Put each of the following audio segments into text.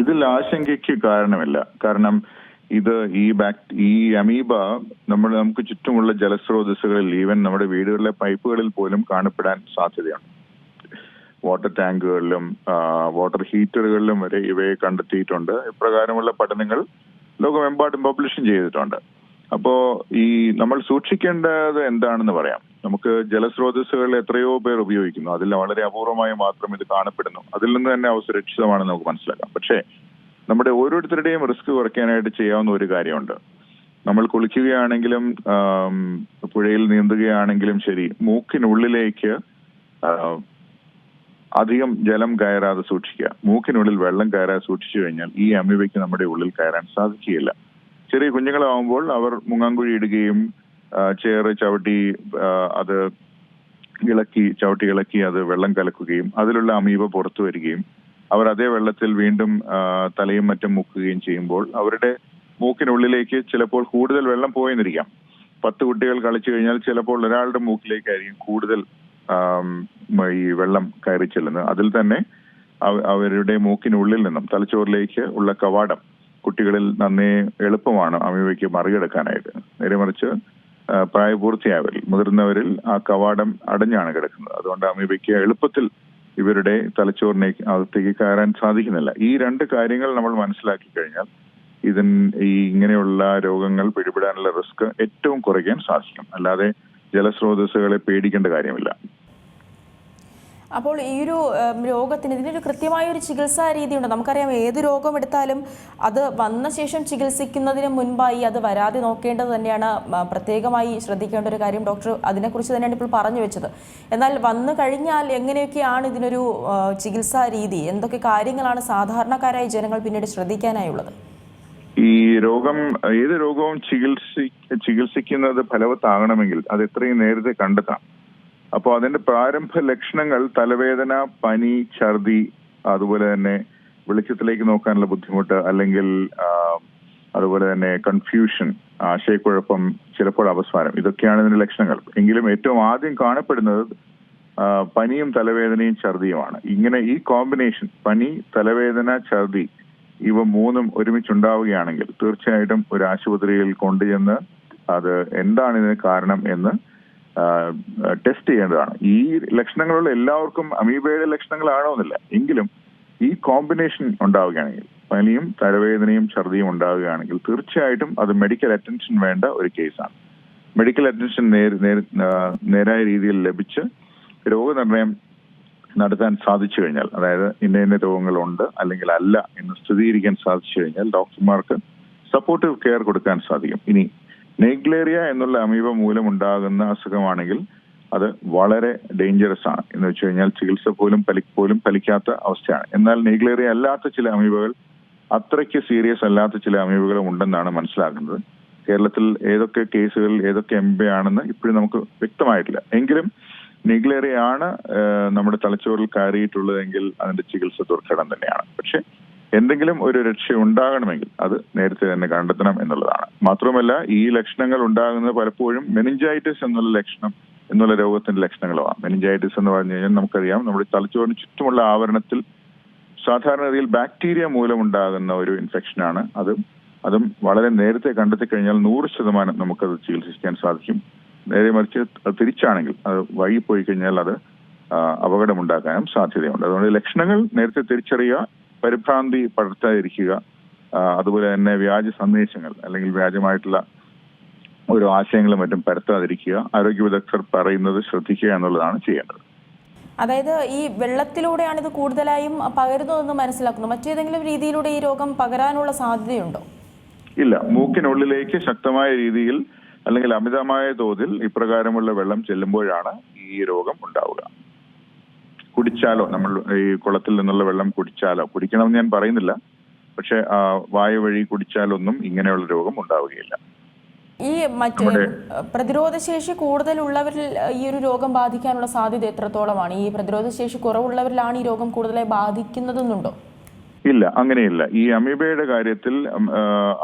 ഇതിൽ ആശങ്കയ്ക്ക് കാരണമില്ല. കാരണം ഇത് ഈ ബാക് ഈ അമീബ നമ്മൾ നമുക്ക് ചുറ്റുമുള്ള ജലസ്രോതസ്സുകളിൽ ഈവൻ നമ്മുടെ വീടുകളിലെ പൈപ്പുകളിൽ പോലും കാണപ്പെടാൻ സാധ്യതയുണ്ട്. വാട്ടർ ടാങ്കുകളിലും വാട്ടർ ഹീറ്ററുകളിലും വരെ ഇവയെ കണ്ടെത്തിയിട്ടുണ്ട്. ഇപ്രകാരമുള്ള പഠനങ്ങൾ ലോകമെമ്പാടും പബ്ലിഷും ചെയ്തിട്ടുണ്ട്. അപ്പോ ഈ നമ്മൾ സൂക്ഷിക്കേണ്ടത് എന്താണെന്ന് പറയാം. നമുക്ക് ജലസ്രോതസ്സുകൾ എത്രയോ പേർ ഉപയോഗിക്കുന്നു. അതിൽ വളരെ അപൂർവമായി മാത്രം ഇത് കാണപ്പെടുന്നു. അതിൽ നിന്ന് തന്നെ അവ സുരക്ഷിതമാണെന്ന് നമുക്ക് മനസ്സിലാക്കാം. പക്ഷേ നമ്മുടെ ഓരോരുത്തരുടെയും റിസ്ക് കുറയ്ക്കാനായിട്ട് ചെയ്യാവുന്ന ഒരു കാര്യമുണ്ട്. നമ്മൾ കുളിക്കുകയാണെങ്കിലും പുഴയിൽ നീന്തുകയാണെങ്കിലും ശരി മൂക്കിനുള്ളിലേക്ക് അധികം ജലം കയറാതെ സൂക്ഷിക്കുക. മൂക്കിനുള്ളിൽ വെള്ളം കയറാതെ സൂക്ഷിച്ചു കഴിഞ്ഞാൽ ഈ അമീബയ്ക്ക് നമ്മുടെ ഉള്ളിൽ കയറാൻ സാധിക്കുകയില്ല. ചെറിയ കുഞ്ഞുങ്ങളാവുമ്പോൾ അവർ മുങ്ങാങ്കുഴി ഇടുകയും ചേറ് ചവിട്ടി അത് ഇളക്കി ചവിട്ടി ഇളക്കി അത് വെള്ളം കലക്കുകയും അതിലുള്ള അമീബ പുറത്തു വരികയും അവർ അതേ വെള്ളത്തിൽ വീണ്ടും തലയും മറ്റും മുക്കുകയും ചെയ്യുമ്പോൾ അവരുടെ മൂക്കിനുള്ളിലേക്ക് ചിലപ്പോൾ കൂടുതൽ വെള്ളം പോയെന്നിരിക്കാം. പത്ത് കുട്ടികൾ കളിച്ചു കഴിഞ്ഞാൽ ചിലപ്പോൾ ഒരാളുടെ മൂക്കിലേക്കായിരിക്കും കൂടുതൽ ഈ വെള്ളം കയറി ചെല്ലുന്നത്. അതിൽ തന്നെ അവരുടെ മൂക്കിനുള്ളിൽ നിന്നും തലച്ചോറിലേക്ക് ഉള്ള കവാടം കുട്ടികളിൽ നന്നേ എളുപ്പമാണ് അമീബയ്ക്ക് മറികടക്കാനായിട്ട്. നേരെ മറിച്ച് പ്രായപൂർത്തിയായവരിൽ മുതിർന്നവരിൽ ആ കവാടം അടഞ്ഞാണ് കിടക്കുന്നത്. അതുകൊണ്ട് അമീബയ്ക്ക് എളുപ്പത്തിൽ ഇവരുടെ തലച്ചോറിനെ അകത്തേക്ക് കയറാൻ സാധിക്കുന്നില്ല. ഈ രണ്ട് കാര്യങ്ങൾ നമ്മൾ മനസ്സിലാക്കി കഴിഞ്ഞാൽ ഇതിൻ ഈ ഇങ്ങനെയുള്ള രോഗങ്ങൾ പിടിപെടാനുള്ള റിസ്ക് ഏറ്റവും കുറയ്ക്കാൻ സാധിക്കും. അല്ലാതെ ജലസ്രോതസ്സുകളെ പേടിക്കേണ്ട കാര്യമില്ല. അപ്പോൾ ഈ ഒരു രോഗത്തിന് ഇതിനൊരു കൃത്യമായ ഒരു ചികിത്സാ രീതിയുണ്ട്. നമുക്കറിയാം ഏത് രോഗം എടുത്താലും അത് വന്ന ശേഷം ചികിത്സിക്കുന്നതിന് മുൻപായി അത് വരാതെ നോക്കേണ്ടത് തന്നെയാണ് പ്രത്യേകമായി ശ്രദ്ധിക്കേണ്ട ഒരു കാര്യം. ഡോക്ടർ അതിനെക്കുറിച്ച് തന്നെയാണ് ഇപ്പോൾ പറഞ്ഞു വെച്ചത്. എന്നാൽ വന്നു കഴിഞ്ഞാൽ എങ്ങനെയൊക്കെയാണ് ഇതിനൊരു ചികിത്സാ രീതി? എന്തൊക്കെ കാര്യങ്ങളാണ് സാധാരണക്കാരായ ജനങ്ങൾ പിന്നീട് ശ്രദ്ധിക്കാനായുള്ളത്? ഈ രോഗം ഏത് രോഗവും ചികിത്സി ചികിത്സിക്കുന്നത് ഫലവത്താകണമെങ്കിൽ അത് എത്രയും നേരത്തെ കണ്ടെത്താം അപ്പോൾ അതിന്റെ പ്രാരംഭ ലക്ഷണങ്ങൾ തലവേദന പനി ഛർദി അതുപോലെ തന്നെ വെളിച്ചത്തിലേക്ക് നോക്കാനുള്ള ബുദ്ധിമുട്ട് അല്ലെങ്കിൽ അതുപോലെ തന്നെ കൺഫ്യൂഷൻ ആശയക്കുഴപ്പം ചിലപ്പോൾ അവസാനം. ഇതൊക്കെയാണ് ഇതിന്റെ ലക്ഷണങ്ങൾ. എങ്കിലും ഏറ്റവും ആദ്യം കാണപ്പെടുന്നത് പനിയും തലവേദനയും ഛർദിയുമാണ്. ഇങ്ങനെ ഈ കോമ്പിനേഷൻ പനി തലവേദന ഛർദി ഇവ മൂന്നും ഒരുമിച്ചുണ്ടാവുകയാണെങ്കിൽ തീർച്ചയായിട്ടും ഒരു ആശുപത്രിയിൽ കൊണ്ടുചെന്ന് അത് എന്താണ് ഇതിന് കാരണം എന്ന് ടെസ്റ്റ് ചെയ്യേണ്ടതാണ്. ഈ ലക്ഷണങ്ങളുള്ള എല്ലാവർക്കും അമീബയുടെ ലക്ഷണങ്ങളാണോ എന്നില്ല എങ്കിലും ഈ കോമ്പിനേഷൻ ഉണ്ടാവുകയാണെങ്കിൽ പനിയും തലവേദനയും ഛർദിയും ഉണ്ടാവുകയാണെങ്കിൽ തീർച്ചയായിട്ടും അത് മെഡിക്കൽ അറ്റൻഷൻ വേണ്ട ഒരു കേസാണ് മെഡിക്കൽ അറ്റൻഷൻ നേരായ രീതിയിൽ ലഭിച്ച് രോഗനിർണയം നടത്താൻ സാധിച്ചു കഴിഞ്ഞാൽ അതായത് ഇന്ന ഇന്ന രോഗങ്ങളുണ്ട് അല്ലെങ്കിൽ അല്ല എന്ന് സ്ഥിരീകരിക്കാൻ സാധിച്ചു കഴിഞ്ഞാൽ ഡോക്ടർമാർക്ക് സപ്പോർട്ടീവ് കെയർ കൊടുക്കാൻ സാധിക്കും. ഇനി നെഗ്ലേറിയ എന്നുള്ള അമീബ മൂലമുണ്ടാകുന്ന അസുഖമാണെങ്കിൽ അത് വളരെ ഡേഞ്ചറസ് ആണ്. എന്ന് വെച്ച് കഴിഞ്ഞാൽ ചികിത്സ പോലും പലി പോലും ഫലിക്കാത്ത അവസ്ഥയാണ്. എന്നാൽ നെഗ്ലേറിയ അല്ലാത്ത ചില അമീബകൾ അത്രയ്ക്ക് സീരിയസ് അല്ലാത്ത ചില അമീബകളും ഉണ്ടെന്നാണ് മനസ്സിലാക്കുന്നത് കേരളത്തിൽ ഏതൊക്കെ കേസുകൾ ഏതൊക്കെ എം ബി ആണെന്ന് ഇപ്പോഴും നമുക്ക് വ്യക്തമായിട്ടില്ല. എങ്കിലും നെഗ്ലേറിയ ആണ് നമ്മുടെ തലച്ചോറിൽ കയറിയിട്ടുള്ളതെങ്കിൽ അതിന്റെ ചികിത്സ ദുർഘടം തന്നെയാണ്. പക്ഷെ എന്തെങ്കിലും ഒരു രക്ഷ ഉണ്ടാകണമെങ്കിൽ അത് നേരത്തെ തന്നെ കണ്ടെത്തണം എന്നുള്ളതാണ്. മാത്രമല്ല ഈ ലക്ഷണങ്ങൾ ഉണ്ടാകുന്നത് പലപ്പോഴും മെനിഞ്ചൈറ്റിസ് എന്നുള്ള ലക്ഷണം എന്നുള്ള രോഗത്തിന്റെ ലക്ഷണങ്ങളുമാണ് മെനിഞ്ചൈറ്റിസ് എന്ന് പറഞ്ഞു കഴിഞ്ഞാൽ നമുക്കറിയാം നമ്മുടെ തലച്ചോറിന് ചുറ്റുമുള്ള ആവരണത്തിൽ സാധാരണഗതിയിൽ ബാക്ടീരിയ മൂലമുണ്ടാകുന്ന ഒരു ഇൻഫെക്ഷനാണ് അത് അതും വളരെ നേരത്തെ കണ്ടെത്തി കഴിഞ്ഞാൽ നൂറ് ശതമാനം നമുക്കത് ചികിത്സിക്കാൻ സാധിക്കും. നേരെ മറിച്ച് അത് തിരിച്ചാണെങ്കിൽ അത് വൈകിപ്പോയി കഴിഞ്ഞാൽ അത് അപകടമുണ്ടാക്കാനും സാധ്യതയുണ്ട്. അതുകൊണ്ട് ലക്ഷണങ്ങൾ നേരത്തെ തിരിച്ചറിയുക പരിഭ്രാന്തി പടർത്താതിരിക്കുക അതുപോലെ തന്നെ വ്യാജ സന്ദേശങ്ങൾ അല്ലെങ്കിൽ വ്യാജമായിട്ടുള്ള ഓരോ ആശയങ്ങളും മറ്റും പരത്താതിരിക്കുക. ആരോഗ്യ വിദഗ്ധർ പറയുന്നത് ശ്രദ്ധിക്കുക എന്നുള്ളതാണ് ചെയ്യേണ്ടത്. അതായത് ഈ വെള്ളത്തിലൂടെയാണ് ഇത് കൂടുതലായും പകരുന്നതെന്ന് മനസ്സിലാക്കുന്നു. മറ്റേതെങ്കിലും രീതിയിലൂടെ ഈ രോഗം പകരാനുള്ള സാധ്യതയുണ്ടോ? ഇല്ല. മൂക്കിനുള്ളിലേക്ക് ശക്തമായ രീതിയിൽ അല്ലെങ്കിൽ അമിതമായ തോതിൽ ഇപ്രകാരമുള്ള വെള്ളം ചെല്ലുമ്പോഴാണ് ഈ രോഗം ഉണ്ടാവുക. കുടിച്ചാലോ? നമ്മൾ ഈ കുളത്തിൽ നിന്നുള്ള വെള്ളം കുടിച്ചാലോ? കുടിക്കണമെന്ന് ഞാൻ പറയുന്നില്ല. പക്ഷെ വായു വഴി കുടിച്ചാലൊന്നും ഇങ്ങനെയുള്ള രോഗം ഉണ്ടാവുകയില്ല. ഈ മറ്റ് പ്രതിരോധ ശേഷി കൂടുതലുള്ളവരിൽ ഈ ഒരു രോഗം ബാധിക്കാനുള്ള സാധ്യത എത്രത്തോളമാണ്? ഈ പ്രതിരോധ ശേഷി കുറവുള്ളവരിലാണ് ഈ രോഗം കൂടുതലായി ബാധിക്കുന്നതെന്നുണ്ടോ? ഇല്ല അങ്ങനെയില്ല. ഈ അമീബയുടെ കാര്യത്തിൽ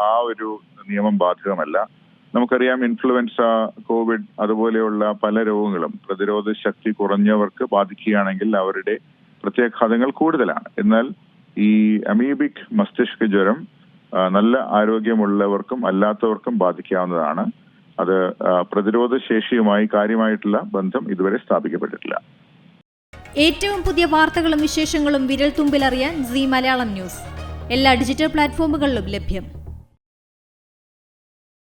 ആ ഒരു നിയമം ബാധകമല്ല. നമുക്കറിയാം ഇൻഫ്ലുവൻസ കോവിഡ് അതുപോലെയുള്ള പല രോഗങ്ങളും പ്രതിരോധ ശക്തി കുറഞ്ഞവർക്ക് ബാധിക്കുകയാണെങ്കിൽ അവരുടെ പ്രത്യാഘാതങ്ങൾ കൂടുതലാണ്. എന്നാൽ ഈ അമീബിക് മസ്തിഷ്ക ജ്വരം നല്ല ആരോഗ്യമുള്ളവർക്കും അല്ലാത്തവർക്കും ബാധിക്കാവുന്നതാണ്. അത് പ്രതിരോധ ശേഷിയുമായി കാര്യമായിട്ടുള്ള ബന്ധം ഇതുവരെ സ്ഥാപിക്കപ്പെട്ടിട്ടില്ല. ഏറ്റവും പുതിയ വാർത്തകളും വിശേഷങ്ങളും വിരൽ തുമ്പിലറിയാൻ സി മലയാളം ന്യൂസ്. എല്ലാ ഡിജിറ്റൽ പ്ലാറ്റ്ഫോമുകളിലും ലഭ്യം.